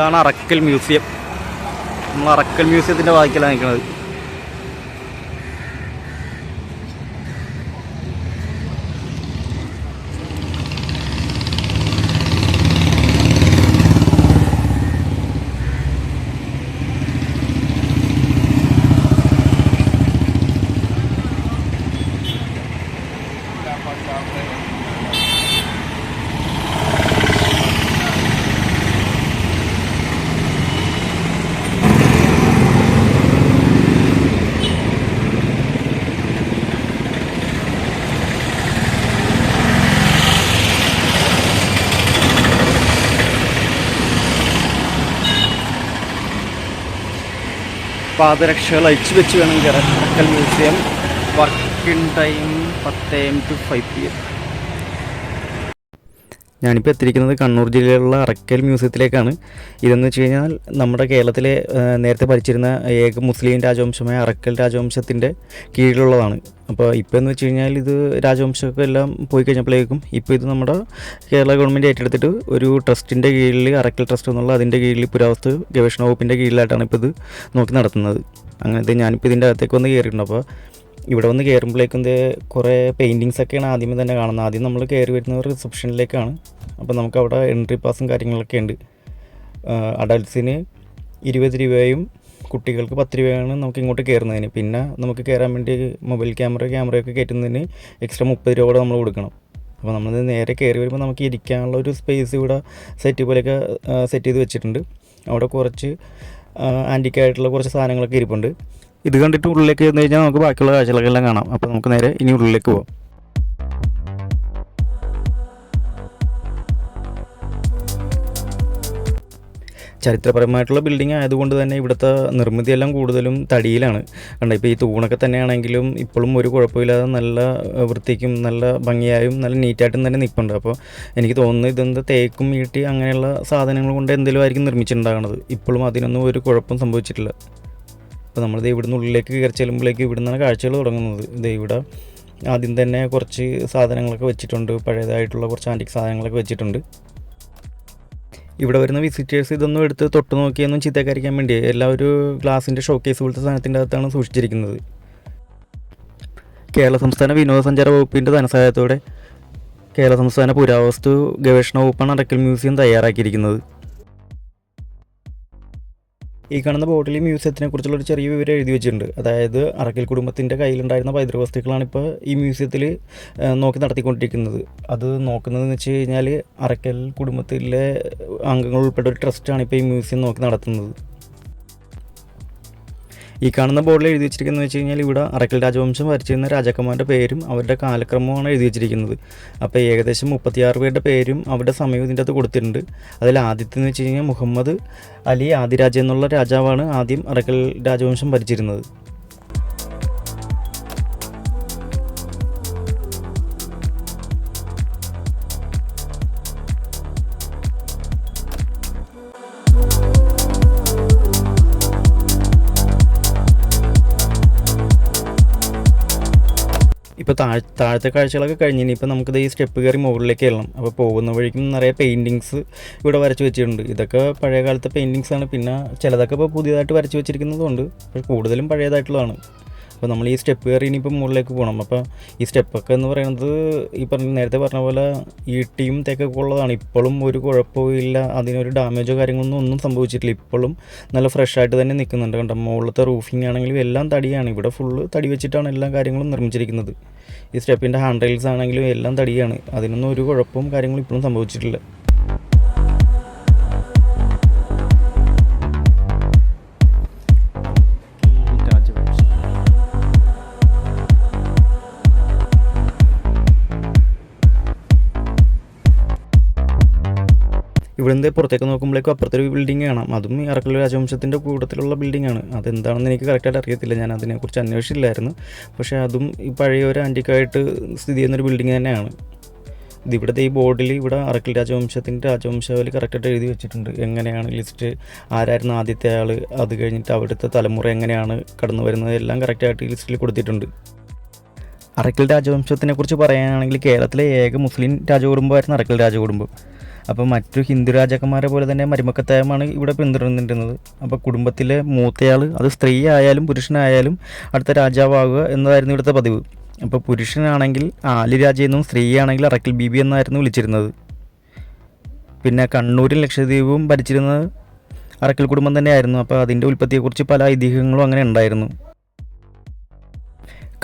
ഇതാണ് അറക്കൽ മ്യൂസിയം. നമ്മൾ അറക്കൽ മ്യൂസിയത്തിന്റെ വാക്കിലാണ് നിൽക്കുന്നത് പാദരക്ഷകൾ അഴിച്ചു വെച്ച് വേണം കയറാൻ. അറക്കൽ മ്യൂസിയം വർക്കിംഗ് ടൈം പത്ത് M to five P M. ഞാനിപ്പോൾ എത്തിയിരിക്കുന്നത് കണ്ണൂർ ജില്ലയിലുള്ള അറക്കൽ മ്യൂസിയത്തിലേക്കാണ്. ഇതെന്ന് വെച്ച് കഴിഞ്ഞാൽ നമ്മുടെ കേരളത്തിലെ നേരത്തെ ഭരിച്ചിരുന്ന ഏക മുസ്ലിം രാജവംശമായ അറക്കൽ രാജവംശത്തിന്റെ കീഴിലുള്ളതാണ്. അപ്പോൾ ഇപ്പോൾ എന്ന് വെച്ച് കഴിഞ്ഞാൽ ഇത് രാജവംശമൊക്കെ എല്ലാം പോയി കഴിഞ്ഞപ്പോഴേക്കും ഇപ്പോൾ ഇത് നമ്മുടെ കേരള ഗവൺമെന്റ് ഏറ്റെടുത്തിട്ട് ഒരു ട്രസ്റ്റിന്റെ കീഴിൽ അറക്കൽ ട്രസ്റ്റ് എന്നുള്ള അതിന്റെ കീഴിൽ പുരാവസ്തു ഗവേഷണ വകുപ്പിന്റെ കീഴിലായിട്ടാണ് ഇപ്പോൾ ഇത് നോക്കി നടത്തുന്നത്. അങ്ങനത്തെ ഞാനിപ്പോൾ ഇതിന്റെ അകത്തേക്ക് വന്ന് കയറിയിട്ടുണ്ട്. അപ്പോൾ ഇവിടെ വന്ന് കയറുമ്പോഴേക്കും കുറേ പെയിന്റിങ്സ് ഒക്കെയാണ് ആദ്യമേ തന്നെ കാണുന്നത്. ആദ്യം നമ്മൾ കയറി വരുന്നത് റിസപ്ഷനിലേക്കാണ് അപ്പോൾ നമുക്ക് അവിടെ എൻട്രി പാസും കാര്യങ്ങളൊക്കെ ഉണ്ട്. അഡൽട്ട്സിന് ഇരുപത് രൂപയും കുട്ടികൾക്ക് പത്ത് രൂപയാണ് നമുക്ക് ഇങ്ങോട്ട് കയറുന്നതിന്. പിന്നെ നമുക്ക് കയറാൻ വേണ്ടി മൊബൈൽ ക്യാമറ ക്യാമറയൊക്കെ കയറ്റുന്നതിന് എക്സ്ട്രാ മുപ്പത് രൂപ കൂടെ നമ്മൾ കൊടുക്കണം. അപ്പോൾ നമ്മൾ നേരെ കയറി വരുമ്പോൾ നമുക്ക് ഇരിക്കാനുള്ള ഒരു സ്പേസ് ഇവിടെ സെറ്റ് പോലെയൊക്കെ സെറ്റ് ചെയ്ത് വെച്ചിട്ടുണ്ട്. അവിടെ കുറച്ച് ആന്റിക്കായിട്ടുള്ള കുറച്ച് സാധനങ്ങളൊക്കെ ഇരിപ്പുണ്ട്. ഇത് കണ്ടിട്ട് ഉള്ളിലേക്ക് ചെന്ന് കഴിഞ്ഞാൽ നമുക്ക് ബാക്കിയുള്ള കാഴ്ചകളൊക്കെ എല്ലാം കാണാം. അപ്പോൾ നമുക്ക് നേരെ ഇനി ഉള്ളിലേക്ക് പോകാം ചരിത്രപരമായിട്ടുള്ള ബിൽഡിംഗ് ആയതുകൊണ്ട് തന്നെ ഇവിടുത്തെ നിർമ്മിതിയെല്ലാം കൂടുതലും തടിയിലാണ്. കണ്ട ഇപ്പോൾ ഈ തൂണൊക്കെ തന്നെയാണെങ്കിലും ഇപ്പോഴും ഒരു കുഴപ്പമില്ലാതെ നല്ല വൃത്തിക്കും നല്ല ഭംഗിയായും നല്ല നീറ്റായിട്ടും തന്നെ നിൽപ്പുണ്ട്. അപ്പോൾ എനിക്ക് തോന്നുന്നു ഇതെന്ത് തേക്കും ഈട്ടി അങ്ങനെയുള്ള സാധനങ്ങൾ കൊണ്ട് എന്തെങ്കിലും ആയിരിക്കും നിർമ്മിച്ചിട്ടുണ്ടാകുന്നത് ഇപ്പോഴും അതിനൊന്നും ഒരു കുഴപ്പം സംഭവിച്ചിട്ടില്ല. അപ്പോൾ നമ്മൾ ഇവിടുന്ന് ഉള്ളിലേക്ക് കയറി ചെല്ലുമ്പോഴേക്ക് ഇവിടെ നിന്നാണ് കാഴ്ചകൾ തുടങ്ങുന്നത്. ഇത് ഇവിടെ ആദ്യം തന്നെ കുറച്ച് സാധനങ്ങളൊക്കെ വെച്ചിട്ടുണ്ട്. പഴയതായിട്ടുള്ള കുറച്ച് ആന്റിക് സാധനങ്ങളൊക്കെ വെച്ചിട്ടുണ്ട്. ഇവിടെ വരുന്ന വിസിറ്റേഴ്സ് ഇതൊന്നും എടുത്ത് തൊട്ട് നോക്കിയൊന്നും ചീത്തക്കാരിക്കാൻ വേണ്ടി എല്ലാം ഒരു ഗ്ലാസിന്റെ ഷോക്കേസ് പോലത്തെ സാധനത്തിന്റെ അകത്താണ് സൂക്ഷിച്ചിരിക്കുന്നത്. കേരള സംസ്ഥാന വിനോദസഞ്ചാര വകുപ്പിന്റെ ധനസഹായത്തോടെ കേരള സംസ്ഥാന പുരാവസ്തു ഗവേഷണ വകുപ്പാണ് അടക്കൽ മ്യൂസിയം തയ്യാറാക്കിയിരിക്കുന്നത്. ഈ കാണുന്ന ബോട്ടിൽ മ്യൂസിയത്തിനെ കുറിച്ചുള്ള ഒരു ചെറിയ വിവരം എഴുതി വെച്ചിട്ടുണ്ട്. അതായത് അറക്കൽ കുടുംബത്തിന്റെ കയ്യിലുണ്ടായിരുന്ന പൈതൃക വസ്തുക്കളാണ് ഇപ്പോൾ ഈ മ്യൂസിയത്തിൽ നോക്കി നടത്തിക്കൊണ്ടിരിക്കുന്നത്. അത് നോക്കുന്നതെന്ന് വെച്ച് കഴിഞ്ഞാൽ അറക്കൽ കുടുംബത്തിലെ അംഗങ്ങൾ ഉൾപ്പെട്ട ഒരു ട്രസ്റ്റാണ് ഇപ്പോൾ ഈ മ്യൂസിയം നോക്കി നടത്തുന്നത്. ഈ കാണുന്ന ബോർഡിൽ എഴുതി വെച്ചിരിക്കുന്നത് വെച്ച് കഴിഞ്ഞാൽ ഇവിടെ അറക്കൽ രാജവംശം ഭരിച്ചിരുന്ന രാജാക്കന്മാരുടെ പേരും അവരുടെ കാലക്രമമാണ് എഴുതി വെച്ചിരിക്കുന്നത്. അപ്പോൾ ഏകദേശം മുപ്പത്തിയാറ് പേരുടെ പേരും അവരുടെ സമയം ഇതിന്റെ അകത്ത് കൊടുത്തിട്ടുണ്ട്. അതിൽ ആദ്യത്തെ എന്ന് വെച്ച് കഴിഞ്ഞാൽ മുഹമ്മദ് അലി ആദിരാജ എന്നുള്ള രാജാവാണ് ആദ്യം അറക്കൽ രാജവംശം ഭരിച്ചിരുന്നത്. താഴ് താഴത്തെ കാഴ്ചകളൊക്കെ കഴിഞ്ഞ് ഇനിയിപ്പോൾ നമുക്കിത് ഈ സ്റ്റെപ്പ് കയറി മുകളിലേക്ക് എല്ലാം അപ്പോൾ പോകുന്ന വഴിക്കും നിറയെ പെയിന്റിങ്സ് ഇവിടെ വരച്ച് വെച്ചിട്ടുണ്ട്. ഇതൊക്കെ പഴയ കാലത്തെ പെയിന്റിങ്സ് ആണ്. പിന്നെ ചിലതൊക്കെ ഇപ്പോൾ പുതിയതായിട്ട് വരച്ച് വെച്ചിരിക്കുന്നതുകൊണ്ട് പക്ഷേ കൂടുതലും പഴയതായിട്ടുള്ളതാണ്. അപ്പോൾ നമ്മൾ ഈ സ്റ്റെപ്പ് കയറി ഇനിയിപ്പോൾ മുകളിലേക്ക് പോകണം അപ്പോൾ ഈ സ്റ്റെപ്പൊക്കെ എന്ന് പറയുന്നത് ഈ പറഞ്ഞ നേരത്തെ പറഞ്ഞ പോലെ ഈട്ടിയും തേക്കൊക്കെ ഉള്ളതാണ്. ഇപ്പോഴും ഒരു കുഴപ്പവും ഇല്ല. അതിനൊരു ഡാമേജോ കാര്യങ്ങളൊന്നും ഒന്നും സംഭവിച്ചിട്ടില്ല. ഇപ്പോഴും നല്ല ഫ്രഷ് ആയിട്ട് തന്നെ നിൽക്കുന്നുണ്ട്. കണ്ടോ? മുകളിലത്തെ റൂഫിംഗ് ആണെങ്കിലും എല്ലാം തടിയാണ്. ഇവിടെ ഫുള്ള് തടി വെച്ചിട്ടാണ് എല്ലാ കാര്യങ്ങളും നിർമ്മിച്ചിരിക്കുന്നത്. ഈ സ്റ്റെപ്പിന്റെ ഹാൻഡ് റെയിൽസ് ആണെങ്കിലും എല്ലാം തടിയാണ്. അതിനൊന്നും ഒരു കുഴപ്പവും കാര്യങ്ങളും ഇപ്പോഴും സംഭവിച്ചിട്ടില്ല. ഇവിടുന്ന് പുറത്തേക്ക് നോക്കുമ്പോഴേക്കും അപ്പുറത്തൊരു ബിൽഡിംഗ് കാണാം. അതും ഈ അറക്കൽ രാജവംശത്തിന്റെ കൂട്ടത്തിലുള്ള ബിൽഡിംഗ് ആണ്. അതെന്താണെന്ന് എനിക്ക് കറക്റ്റായിട്ട് അറിയത്തില്ല. ഞാൻ അതിനെക്കുറിച്ച് അന്വേഷിച്ചില്ലായിരുന്നു. പക്ഷേ അതും ഈ പഴയ ഒരു ആന്റിക്കായിട്ട് സ്ഥിതി ചെയ്യുന്നൊരു ബിൽഡിംഗ് തന്നെയാണ്. ഇതിവിടുത്തെ ഈ ബോർഡിൽ ഇവിടെ അറക്കൽ രാജവംശത്തിന്റെ രാജവംശാവലി കറക്റ്റായിട്ട് എഴുതി വെച്ചിട്ടുണ്ട്. എങ്ങനെയാണ് ലിസ്റ്റ് ആരായിരുന്നു ആദ്യത്തെ ആൾ അത് കഴിഞ്ഞിട്ട് അവിടുത്തെ തലമുറ എങ്ങനെയാണ് കടന്നു വരുന്നത്? എല്ലാം കറക്റ്റായിട്ട് ഈ ലിസ്റ്റിൽ കൊടുത്തിട്ടുണ്ട്. അറക്കൽ രാജവംശത്തിനെ കുറിച്ച് പറയാനാണെങ്കിൽ കേരളത്തിലെ ഏക മുസ്ലിം രാജകുടുംബമായിരുന്നു അറക്കൽ രാജകുടുംബം. അപ്പോൾ മറ്റു ഹിന്ദു രാജാക്കന്മാരെ പോലെ തന്നെ മരുമക്കത്തായമാണ് ഇവിടെ പിന്തുടർന്നിരുന്നത്. അപ്പോൾ കുടുംബത്തിലെ മൂത്തയാൾ അത് സ്ത്രീ ആയാലും പുരുഷനായാലും അടുത്ത രാജാവാകുക എന്നതായിരുന്നു ഇവിടുത്തെ പതിവ്. അപ്പോൾ പുരുഷനാണെങ്കിൽ ആലി രാജയെന്നും സ്ത്രീയാണെങ്കിൽ അറക്കൽ ബീബി എന്നായിരുന്നു വിളിച്ചിരുന്നത്. പിന്നെ കണ്ണൂരും ലക്ഷദ്വീപും ഭരിച്ചിരുന്നത് അറക്കൽ കുടുംബം തന്നെയായിരുന്നു. അപ്പോൾ അതിന്റെ ഉൽപ്പത്തിയെക്കുറിച്ച് പല ഐതിഹ്യങ്ങളും അങ്ങനെ ഉണ്ടായിരുന്നു.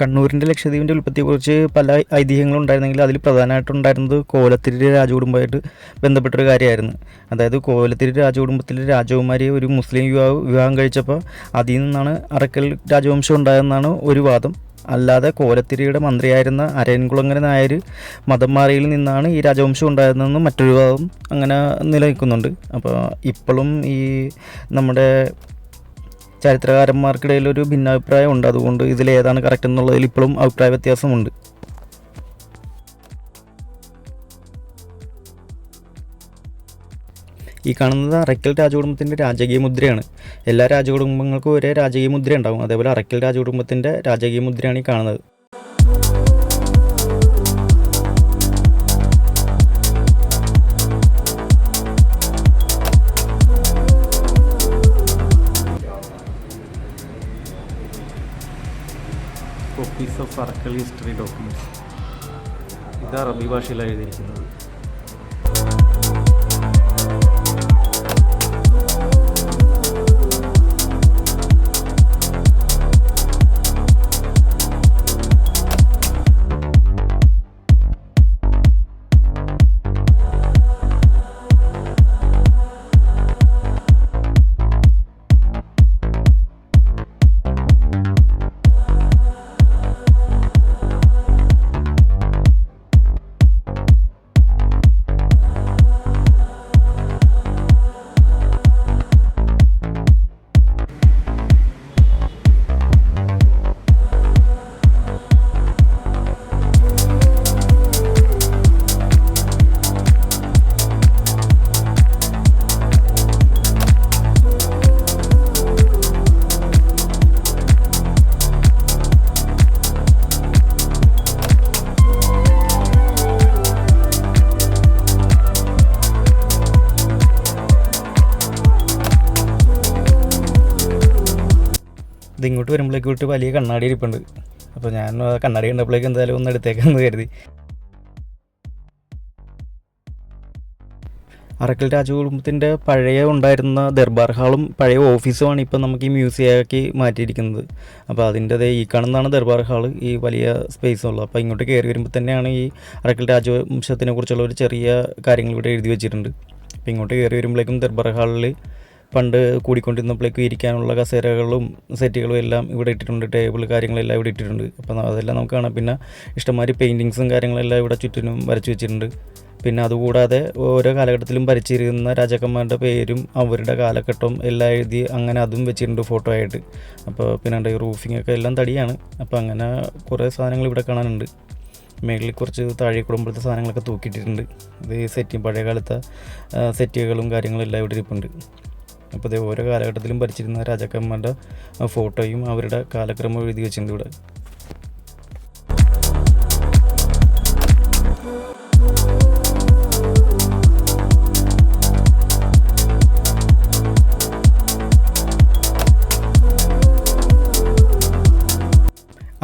കണ്ണൂരിന്റെ ലക്ഷദ്വീപിന്റെ ഉൽപ്പത്തിയെക്കുറിച്ച് പല ഐതിഹ്യങ്ങളും ഉണ്ടായിരുന്നെങ്കിൽ അതിൽ പ്രധാനമായിട്ടുണ്ടായിരുന്നത് കോലത്തിരി രാജകുടുംബമായിട്ട് ബന്ധപ്പെട്ടൊരു കാര്യമായിരുന്നു. അതായത് കോലത്തിരി രാജകുടുംബത്തിലെ രാജകുമാരിയെ ഒരു മുസ്ലിം യുവാവ് വിവാഹം കഴിച്ചപ്പോൾ അതിൽ നിന്നാണ് അറക്കൽ രാജവംശം ഉണ്ടായതെന്നാണ് ഒരു വാദം. അല്ലാതെ കോലത്തിരിയുടെ മന്ത്രിയായിരുന്ന അരയൻകുളങ്ങര നായർ മതം മാറിയിൽ നിന്നാണ് ഈ രാജവംശം ഉണ്ടായിരുന്നതെന്ന് മറ്റൊരു വാദം അങ്ങനെ നിലനിൽക്കുന്നുണ്ട്. അപ്പോൾ ഇപ്പോഴും ഈ നമ്മുടെ ചരിത്രകാരന്മാർക്കിടയിൽ ഒരു ഭിന്നാഭിപ്രായം ഉണ്ട് അതുകൊണ്ട് ഇതിൽ ഏതാണ് കറക്റ്റ് എന്നുള്ളതിൽ ഇപ്പോഴും അഭിപ്രായ വ്യത്യാസമുണ്ട്. ഈ കാണുന്നത് അറക്കൽ രാജകുടുംബത്തിന്റെ രാജകീയ മുദ്രയാണ്. എല്ലാ രാജകുടുംബങ്ങൾക്കും ഒരേ രാജകീയ മുദ്ര ഉണ്ടാകും അതേപോലെ അറക്കൽ രാജകുടുംബത്തിന്റെ രാജകീയ മുദ്രയാണ് ഈ കാണുന്നത്. അറക്കൽ ഹിസ്റ്ററി ഡോക്യുമെന്റ്സ് ഇത് അറബി ഭാഷയിലാണ് എഴുതിയിരിക്കുന്നത്. ഇങ്ങോട്ട് വരുമ്പോഴേക്കും വലിയ കണ്ണാടി ഇരിപ്പുണ്ട്. അപ്പോൾ ഞാൻ കണ്ണാടി കണ്ടപ്പോഴേക്കും എന്തായാലും ഒന്ന് എടുത്തേക്കാന്ന് കരുതി. അറക്കൽ രാജകുടുംബത്തിന്റെ പഴയ ഉണ്ടായിരുന്ന ദർബാർ ഹാളും പഴയ ഓഫീസുമാണ് ഇപ്പോൾ നമുക്ക് ഈ മ്യൂസിയമാക്കി മാറ്റിയിരിക്കുന്നത്. അപ്പോൾ അതിന്റെ അതേ ഈ കാണുന്നതാണ് ദർബാർ ഹാൾ ഈ വലിയ സ്പേസ് ഉള്ളത് അപ്പോൾ ഇങ്ങോട്ട് കയറി വരുമ്പോൾ തന്നെയാണ് ഈ അറക്കൽ രാജവംശത്തിനെ കുറിച്ചുള്ള ഒരു ചെറിയ കാര്യങ്ങൾ ഇവിടെ എഴുതി വെച്ചിട്ടുണ്ട്. അപ്പോൾ ഇങ്ങോട്ട് കയറി വരുമ്പോഴേക്കും ദർബാർ ഹാളിൽ പണ്ട് കൂടിക്കൊണ്ടിരുന്നപ്പോഴേക്കും ഇരിക്കാനുള്ള കസേരകളും സെറ്റുകളും എല്ലാം ഇവിടെ ഇട്ടിട്ടുണ്ട് ടേബിൾ കാര്യങ്ങളെല്ലാം ഇവിടെ ഇട്ടിട്ടുണ്ട്. അപ്പോൾ അതെല്ലാം നമുക്ക് കാണാം. പിന്നെ ഇഷ്ടംമാതിരി പെയിന്റിങ്സും കാര്യങ്ങളെല്ലാം ഇവിടെ ചുറ്റിനും വരച്ചു വെച്ചിട്ടുണ്ട്. പിന്നെ അതുകൂടാതെ ഓരോ കാലഘട്ടത്തിലും ഭരിച്ചിരുന്ന രാജാക്കന്മാരുടെ പേരും അവരുടെ കാലഘട്ടവും എല്ലാം എഴുതി അങ്ങനെ അതും വെച്ചിട്ടുണ്ട് ഫോട്ടോ ആയിട്ട്. അപ്പോൾ പിന്നെ ഈ റൂഫിംഗ് ഒക്കെ എല്ലാം തടിയാണ്. അപ്പോൾ അങ്ങനെ കുറേ സാധനങ്ങൾ ഇവിടെ കാണാനുണ്ട്. മേളിൽ കുറച്ച് താഴെ കുടുംബത്തെ സാധനങ്ങളൊക്കെ തൂക്കിയിട്ടിട്ടുണ്ട്. ഇത് സെറ്റ് പഴയ കാലത്തെ സെറ്റുകളും കാര്യങ്ങളും എല്ലാം ഇവിടെ ഇരിപ്പുണ്ട്. അപ്പോൾ ഇതേ ഓരോ കാലഘട്ടത്തിലും ഭരിച്ചിരുന്ന രാജാക്കന്മാരുടെ ഫോട്ടോയും അവരുടെ കാലക്രമം എഴുതി വെച്ചിട്ടുണ്ട് ഇവിടെ.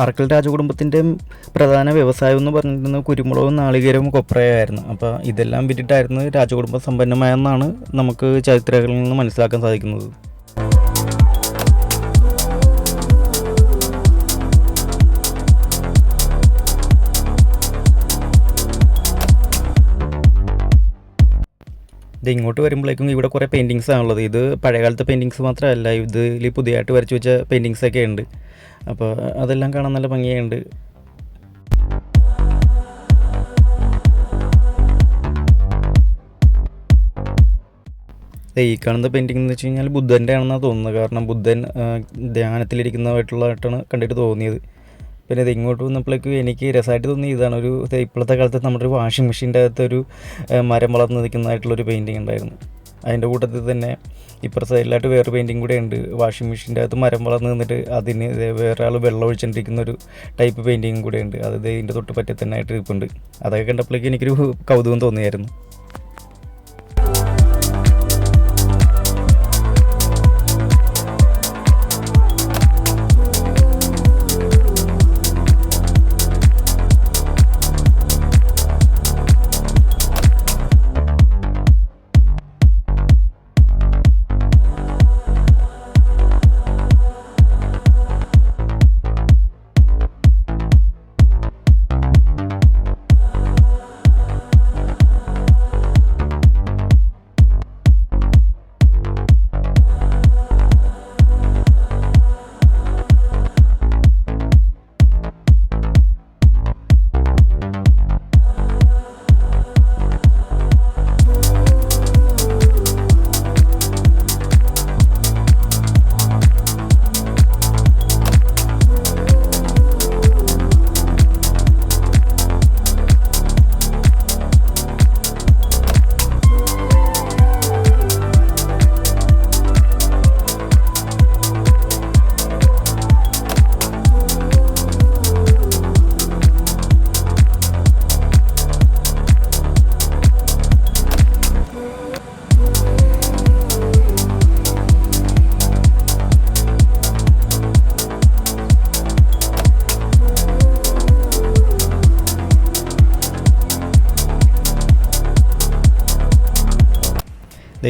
അറക്കൽ രാജകുടുംബത്തിന്റെ പ്രധാന വ്യവസായം എന്ന് പറഞ്ഞിരുന്നത് കുരുമുളകും നാളികേരവും കൊപ്രയായിരുന്നു. അപ്പോൾ ഇതെല്ലാം വിറ്റിട്ടായിരുന്നു രാജകുടുംബം സമ്പന്നമായെന്നാണ് നമുക്ക് ചരിത്രകളിൽ നിന്ന് മനസ്സിലാക്കാൻ സാധിക്കുന്നത്. ഇത് ഇങ്ങോട്ട് വരുമ്പോഴേക്കും ഇവിടെ കുറേ പെയിന്റിങ്സ് ആണുള്ളത്. ഇത് പഴയകാലത്തെ പെയിന്റിങ്സ് മാത്രമല്ല ഇതിൽ പുതിയതായിട്ട് വരച്ച് വെച്ച പെയിന്റിങ്സൊക്കെ ഉണ്ട്. അപ്പോൾ അതെല്ലാം കാണാൻ നല്ല ഭംഗിയുണ്ട് ഈ കാണുന്ന പെയിന്റിംഗ് എന്ന് വെച്ച് കഴിഞ്ഞാൽ ബുദ്ധന്റെ ആണെന്നാണ് തോന്നുന്നത്. കാരണം ബുദ്ധൻ ധ്യാനത്തിലിരിക്കുന്നതായിട്ടുള്ളതായിട്ടാണ് കണ്ടിട്ട് തോന്നിയത്. പിന്നെ ഇത് ഇങ്ങോട്ട് വന്നപ്പോഴേക്കും എനിക്ക് രസമായിട്ട് തോന്നി. ഇതാണ് ഒരു ഇപ്പോഴത്തെ കാലത്ത് നമ്മുടെ ഒരു വാഷിംഗ് മെഷീന്റെ ഒരു മരം വളർന്ന് നിൽക്കുന്നതായിട്ടുള്ളൊരു പെയിന്റിങ് ഉണ്ടായിരുന്നു. അതിന്റെ കൂട്ടത്തിൽ തന്നെ ഇപ്പുറത്തെ സൈഡിലായിട്ട് വേറെ പെയിന്റിങ് കൂടെ ഉണ്ട്. വാഷിംഗ് മെഷീന്റെ അകത്ത് മരം വളർന്ന് നിന്നിട്ട് അതിന് വേറെ ആൾ വെള്ളം ഒഴിച്ചുകൊണ്ടിരിക്കുന്ന ഒരു ടൈപ്പ് പെയിന്റിങ് കൂടെ ഉണ്ട്. അത് ഇതിന്റെ തൊട്ട് പറ്റി തന്നെ ആയിട്ട് ഇരിപ്പുണ്ട് അതൊക്കെ കണ്ടപ്പോഴേക്കും എനിക്കൊരു കൗതുകം തോന്നിയായിരുന്നു.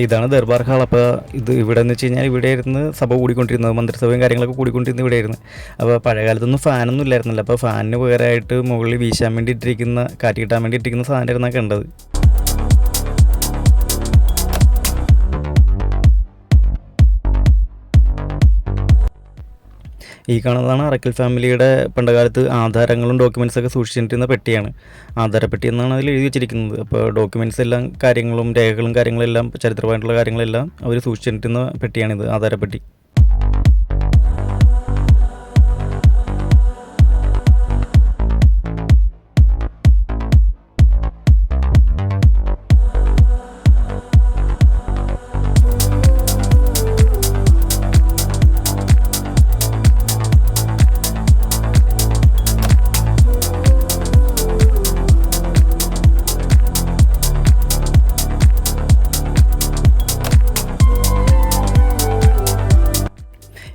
ഇതാണ് ദർബാർ ഹാൾ. അപ്പോൾ ഇത് ഇവിടെ എന്ന് വെച്ച് കഴിഞ്ഞാൽ ഇവിടെ ഇരുന്ന് സഭ കൂടിക്കൊണ്ടിരുന്നത്. മന്ത്രിസഭയും കാര്യങ്ങളൊക്കെ കൂടിക്കൊണ്ടിരുന്നത് ഇവിടെ ആയിരുന്നു അപ്പോൾ പഴയ കാലത്തൊന്നും ഫാനൊന്നും ഇല്ലായിരുന്നല്ലോ. അപ്പോൾ ഫാനിന് പകരമായിട്ട് മുകളിൽ വീശാൻ വേണ്ടി ഇട്ടിരിക്കുന്ന കാറ്റ് കിട്ടാൻ വേണ്ടി ഇട്ടിരിക്കുന്ന സാധനമായിരുന്നു കണ്ടത്. ഈ കാണുന്നതാണ് അറക്കൽ ഫാമിലിയുടെ പണ്ടുകാലത്ത് ആധാരങ്ങളും ഡോക്യുമെൻസൊക്കെ ഒക്കെ സൂക്ഷിച്ചിട്ടിരുന്ന പെട്ടിയാണ്. ആധാരപ്പെട്ടി എന്നാണ് അതിൽ എഴുതി വെച്ചിരിക്കുന്നത്. അപ്പോൾ ഡോക്യുമെൻസ് എല്ലാം കാര്യങ്ങളും രേഖകളും കാര്യങ്ങളെല്ലാം ചരിത്രപരമായിട്ടുള്ള കാര്യങ്ങളെല്ലാം അവർ സൂക്ഷിച്ചിട്ടിരുന്ന പെട്ടിയാണിത് ആധാരപ്പെട്ടി.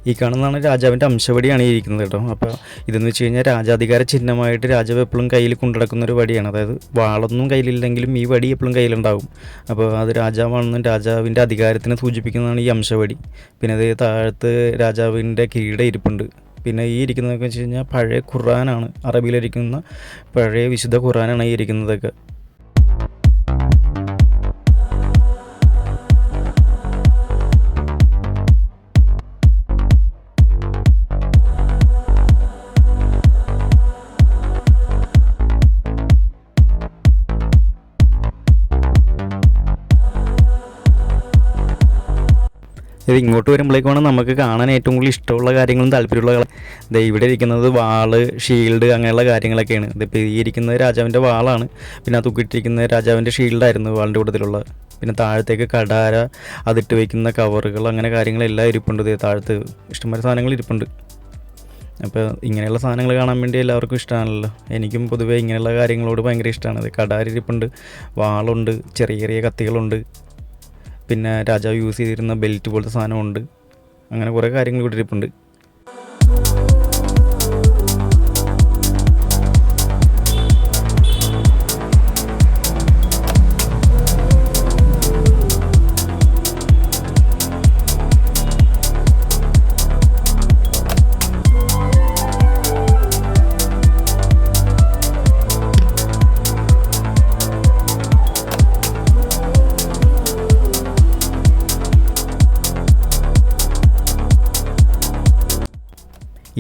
ഈ കാണുന്നതാണ് രാജാവിന്റെ അംശവടിയാണ് ഇരിക്കുന്നത് കേട്ടോ. അപ്പോൾ ഇതെന്ന് വെച്ച് കഴിഞ്ഞാൽ രാജാധികാര ചിഹ്നമായിട്ട് രാജാവ് എപ്പോഴും കയ്യിൽ കൊണ്ടുനടക്കുന്ന ഒരു വടിയാണ്. അതായത് വാളൊന്നും കയ്യിലില്ലെങ്കിലും ഈ വടി എപ്പോഴും കയ്യിലുണ്ടാകും അപ്പോൾ അത് രാജാവാണെന്നും രാജാവിന്റെ അധികാരത്തിനെ സൂചിപ്പിക്കുന്നതാണ് ഈ അംശവടി. പിന്നെ അത് താഴത്ത് രാജാവിന്റെ കിരീടം ഇരിപ്പുണ്ട്. പിന്നെ ഈ ഇരിക്കുന്നതൊക്കെ വെച്ച് കഴിഞ്ഞാൽ പഴയ ഖുറാനാണ് അറബിയിലിരിക്കുന്ന പഴയ വിശുദ്ധ ഖുറാനാണ് ഈ ഇരിക്കുന്നതൊക്കെ. ഇത് ഇങ്ങോട്ട് വരുമ്പോഴേക്കാണ് നമുക്ക് കാണാൻ ഏറ്റവും കൂടുതൽ ഇഷ്ടമുള്ള കാര്യങ്ങളും താല്പര്യമുള്ള ദേ ഇവിടെ ഇരിക്കുന്നത് വാൾ ഷീൽഡ് അങ്ങനെയുള്ള കാര്യങ്ങളൊക്കെയാണ്. ഇതിപ്പോൾ ഈ ഇരിക്കുന്നത് രാജാവിന്റെ വാളാണ്. പിന്നെ ആ തൂക്കിയിട്ടിരിക്കുന്നത് രാജാവിന്റെ ഷീൽഡായിരുന്നു വാളിന്റെ കൂട്ടത്തിലുള്ള. പിന്നെ താഴത്തേക്ക് കടാര അതിട്ട് വയ്ക്കുന്ന കവറുകൾ അങ്ങനെ കാര്യങ്ങളെല്ലാം ഇരിപ്പുണ്ട്. താഴത്ത് ഇഷ്ടംപോലെ സാധനങ്ങൾ ഇരിപ്പുണ്ട്. അപ്പോൾ ഇങ്ങനെയുള്ള സാധനങ്ങൾ കാണാൻ വേണ്ടി എല്ലാവർക്കും ഇഷ്ടമാണല്ലോ. എനിക്കും പൊതുവേ ഇങ്ങനെയുള്ള കാര്യങ്ങളോട് ഭയങ്കര ഇഷ്ടമാണ്. കടാരിരിപ്പുണ്ട് വാളുണ്ട് ചെറിയ ചെറിയ കത്തികളുണ്ട്. പിന്നെ രാജാവ് യൂസ് ചെയ്തിരുന്ന ബെൽറ്റ് പോലത്തെ സാധനമുണ്ട്. അങ്ങനെ കുറേ കാര്യങ്ങൾ ഇവിടെ ഇരിപ്പുണ്ട്.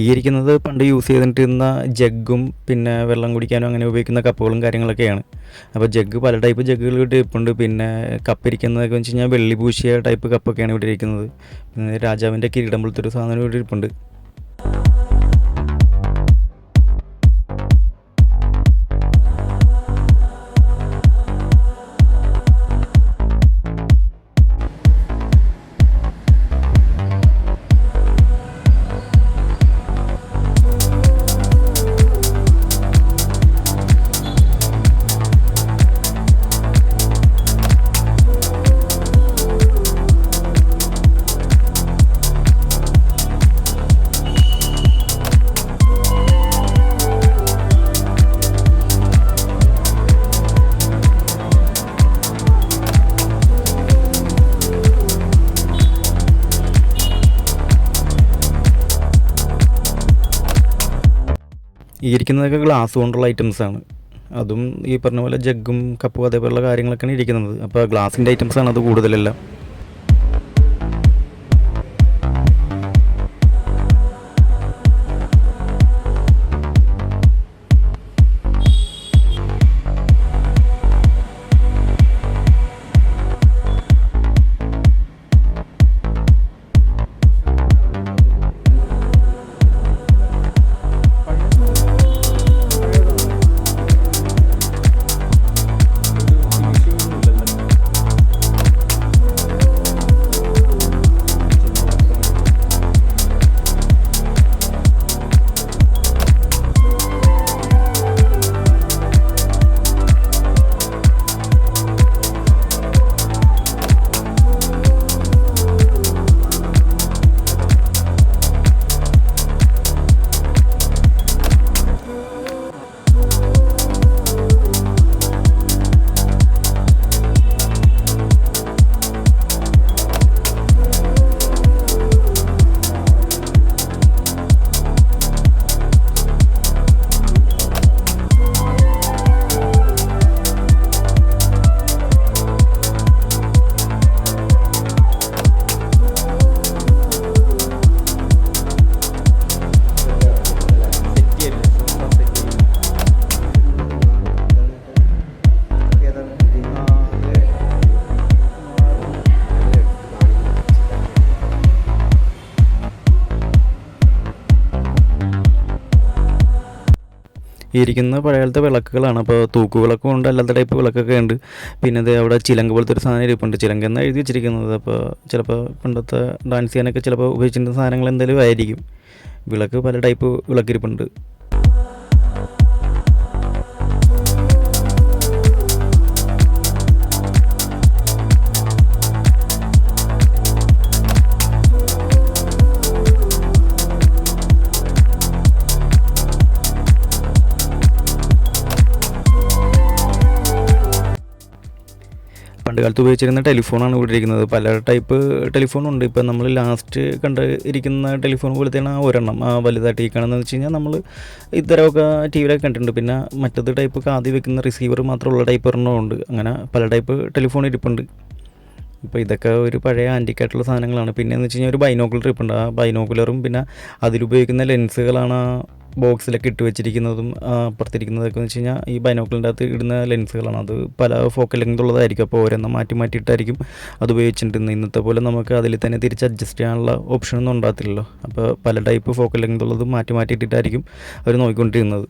ഈ ഇരിക്കുന്നത് പണ്ട് യൂസ് ചെയ്തിട്ടിരുന്ന ജഗ്ഗും പിന്നെ വെള്ളം കുടിക്കാനും അങ്ങനെ ഉപയോഗിക്കുന്ന കപ്പുകളും കാര്യങ്ങളൊക്കെയാണ്. അപ്പോൾ ജഗ്ഗ് പല ടൈപ്പ് ജഗ്ഗുകൾ ഇവിടെ ഇരിപ്പുണ്ട് പിന്നെ കപ്പിരിക്കുന്നതൊക്കെ വെച്ച് കഴിഞ്ഞാൽ വെള്ളി പൂശിയ ടൈപ്പ് കപ്പൊക്കെയാണ് ഇവിടെ ഇരിക്കുന്നത്. പിന്നെ രാജാവിന്റെ കിരീടം പോലത്തെ ഒരു സാധനം ഇവിടെ ഇരിപ്പുണ്ട്. ഇരിക്കുന്നതൊക്കെ ഗ്ലാസ് കൊണ്ടുള്ള ഐറ്റംസ് ആണ്. അതും ഈ പറഞ്ഞ പോലെ ജഗ്ഗും കപ്പും അതേപോലുള്ള കാര്യങ്ങളൊക്കെയാണ് ഇരിക്കുന്നത്. അപ്പോൾ ഗ്ലാസിന്റെ ആണ് അത് കൂടുതലെല്ലാം. ഇരിക്കുന്ന പഴയകാലത്തെ വിളക്കുകളാണ്. അപ്പോൾ തൂക്കുവിളക്കും ഉണ്ട് അല്ലാത്ത ടൈപ്പ് വിളക്കൊക്കെ ഉണ്ട്. പിന്നെ ഇത് അവിടെ ചിലങ്ക പോലത്തെ ഒരു സാധനം ഇരിപ്പുണ്ട്. ചിലങ്ക എന്നാണ് എഴുതി വെച്ചിരിക്കുന്നത്. അപ്പോൾ ചിലപ്പോൾ പണ്ടത്തെ ഡാൻസ് ചെയ്യാനൊക്കെ ചിലപ്പോൾ ഉപയോഗിച്ചിരുന്ന സാധനങ്ങൾ എന്തെങ്കിലും ആയിരിക്കും. വിളക്ക് പല ടൈപ്പ് വിളക്കിരിപ്പുണ്ട്. പണ്ട് കാലത്ത് ഉപയോഗിച്ചിരുന്ന ടെലിഫോണാണ് ഇവിടെ ഇരിക്കുന്നത് പല ടൈപ്പ് ടെലിഫോണുണ്ട്. ഇപ്പം നമ്മൾ ലാസ്റ്റ് കണ്ട് ഇരിക്കുന്ന ടെലിഫോൺ പോലത്തെയാണ് ആ ഒരെണ്ണം. ആ വലുതായിട്ട് ഈ വെച്ച് കഴിഞ്ഞാൽ നമ്മൾ ഇത്തരമൊക്കെ ടി വിയിലൊക്കെ കണ്ടിട്ടുണ്ട്. പിന്നെ മറ്റത് ടൈപ്പ് കാതി വെക്കുന്ന റിസീവർ മാത്രമുള്ള ടൈപ്പ് ഒരെണ്ണമുണ്ട് അങ്ങനെ പല ടൈപ്പ് ടെലിഫോൺ ഇരിപ്പുണ്ട്. ഇപ്പോൾ ഇതൊക്കെ ഒരു പഴയ ആന്റിക്കായിട്ടുള്ള സാധനങ്ങളാണ്. പിന്നെ എന്ന് വെച്ച് കഴിഞ്ഞാൽ ഒരു ബൈനോക്കുലർ ട്രിപ്പ് ഉണ്ട്. ആ ബൈനോക്കുലറും പിന്നെ അതിലുപയോഗിക്കുന്ന ലെൻസുകളാണ് ആ ബോക്സിലൊക്കെ ഇട്ട് വെച്ചിരിക്കുന്നതും അപ്പുറത്തിരിക്കുന്നതൊക്കെ എന്ന് വെച്ച് കഴിഞ്ഞാൽ ഈ ബൈനോക്കുലറിന്റെ അകത്ത് ഇടുന്ന ലെൻസുകളാണ് അത് പല ഫോക്കൽ ലെങ്ത് ഉള്ളതായിരിക്കും. അപ്പോൾ ഓരോന്നും മാറ്റി മാറ്റിയിട്ടായിരിക്കും അത് ഉപയോഗിച്ചിട്ടുണ്ട് ഇന്നത്തെ പോലെ നമുക്ക് അതിൽ തന്നെ തിരിച്ച് അഡ്ജസ്റ്റ് ചെയ്യാനുള്ള ഓപ്ഷനൊന്നും ഉണ്ടാകത്തില്ലല്ലോ. അപ്പോൾ പല ടൈപ്പ് ഫോക്കൽ ലെങ്ത് ഉള്ളത് മാറ്റി മാറ്റിയിട്ടിട്ടായിരിക്കും അവർ നോക്കിക്കൊണ്ടിരുന്നത്.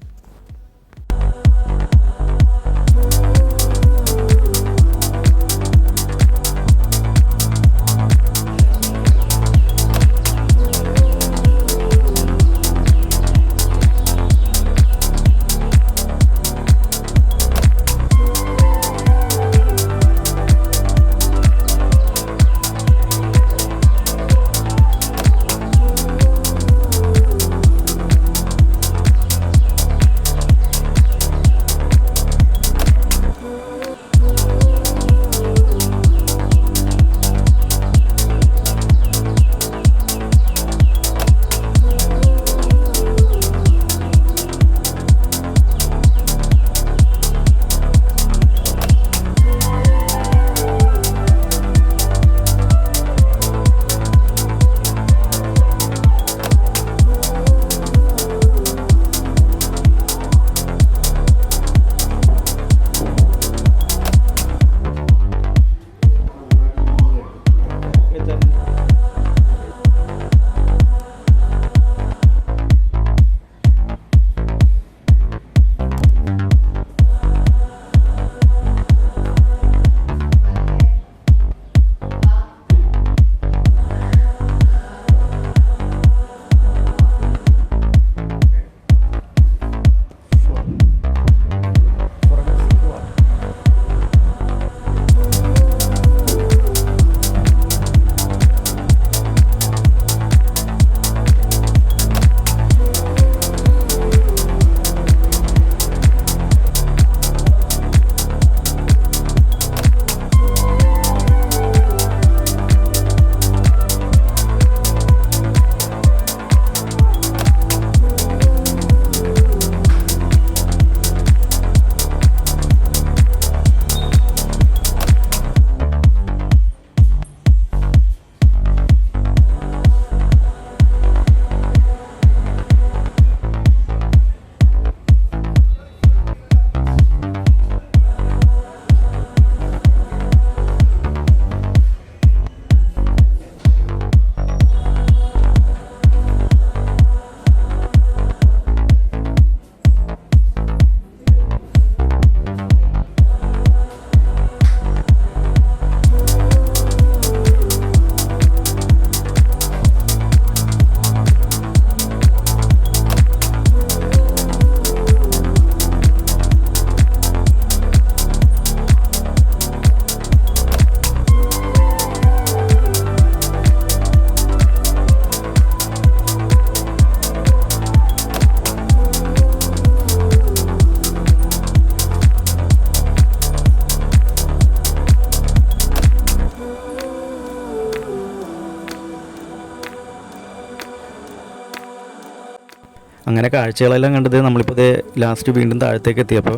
അങ്ങനെ കാഴ്ചകളെല്ലാം കണ്ടത് നമ്മളിപ്പോൾ ദേ ലാസ്റ്റ് വീണ്ടും താഴത്തേക്ക് എത്തിയപ്പോൾ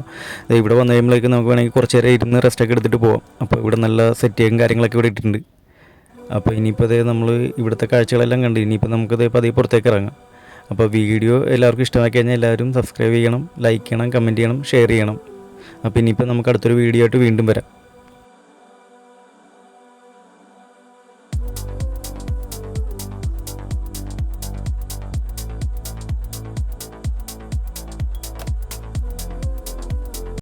ഇവിടെ വന്നു കഴിയുമ്പോഴേക്കും നമുക്ക് വേണമെങ്കിൽ കുറച്ച് നേരം ഇരുന്ന് റെസ്റ്റൊക്കെ എടുത്തിട്ട് പോവാം. അപ്പോൾ ഇവിടെ നല്ല സെറ്റിയും കാര്യങ്ങളൊക്കെ ഇവിടെ ഇട്ടിട്ടുണ്ട്. അപ്പോൾ ഇനിയിപ്പോൾ ദേ നമ്മൾ ഇവിടുത്തെ കാഴ്ചകളെല്ലാം കണ്ട് ഇനിയിപ്പോൾ നമുക്ക് ദേ പതിയെ പുറത്തേക്ക് ഇറങ്ങാം. അപ്പോൾ വീഡിയോ എല്ലാവർക്കും ഇഷ്ടമാക്കി കഴിഞ്ഞാൽ എല്ലാവരും സബ്സ്ക്രൈബ് ചെയ്യണം ലൈക്ക് ചെയ്യണം കമന്റ് ചെയ്യണം ഷെയർ ചെയ്യണം. അപ്പോൾ ഇനിയിപ്പോൾ നമുക്ക് അടുത്തൊരു വീഡിയോ ആയിട്ട് വീണ്ടും വരാം.